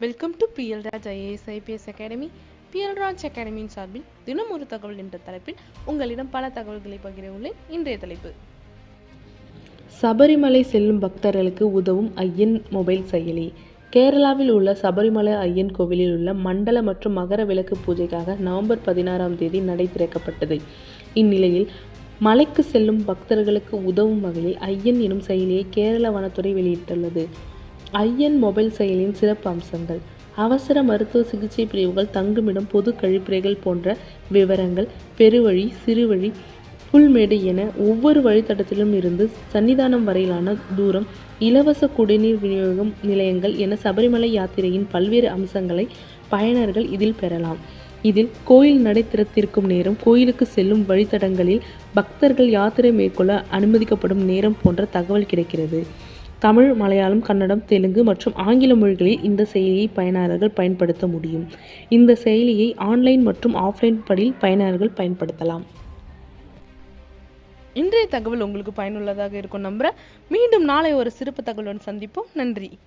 Welcome to PL Raj IAS IPS academy PL Raj அகாடமியின் சார்பில் தினம் ஒரு தகவல் என்ற தலைப்பில் உங்களிடம் பல தகவல்களை பகிர உள்ளேன் இன்றைய தலைப்பு. சபரிமலை செல்லும் பக்தர்களுக்கு உதவும் ஐயன் மொபைல் செயலி. கேரளாவில் உள்ள சபரிமலை ஐயன் கோவிலில் உள்ள மண்டல மற்றும் மகர விளக்கு பூஜைக்காக நவம்பர் பதினாறாம் தேதி நடை திறக்கப்பட்டது. இந்நிலையில் மலைக்கு செல்லும் பக்தர்களுக்கு உதவும் வகையில் ஐயன் எனும் செயலியை கேரள வனத்துறை வெளியிட்டுள்ளது. ஐயன் மொபைல் செயலியின் சிறப்பு அம்சங்கள். அவசர மருத்துவ சிகிச்சை பிரிவுகள் தங்குமிடம் பொது கழிப்பறைகள் போன்ற விவரங்கள் பெருவழி சிறுவழி புல்மேடு என ஒவ்வொரு வழித்தடத்திலும் இருந்து சன்னிதானம் வரையிலான தூரம் இலவச குடிநீர் விநியோகம் நிலையங்கள் என சபரிமலை யாத்திரையின் பல்வேறு அம்சங்களை பயனர்கள் இதில் பெறலாம். இதில் கோயில் நடை திறத்திருக்கும் நேரம் கோயிலுக்கு செல்லும் வழித்தடங்களில் பக்தர்கள் யாத்திரை மேற்கொள்ள அனுமதிக்கப்படும் நேரம் போன்ற தகவல் கிடைக்கிறது. தமிழ் மலையாளம் கன்னடம் தெலுங்கு மற்றும் ஆங்கில மொழிகளில் இந்த செயலியை பயனாளர்கள் பயன்படுத்த முடியும். இந்த செயலியை ஆன்லைன் மற்றும் ஆஃப்லைன் படியில் பயனாளர்கள் பயன்படுத்தலாம். இன்றைய தகவல் உங்களுக்கு பயனுள்ளதாக இருக்கும் நம்புகிறேன் மீண்டும் நாளை ஒரு சிறப்பு தகவலுடன் சந்திப்போம். நன்றி.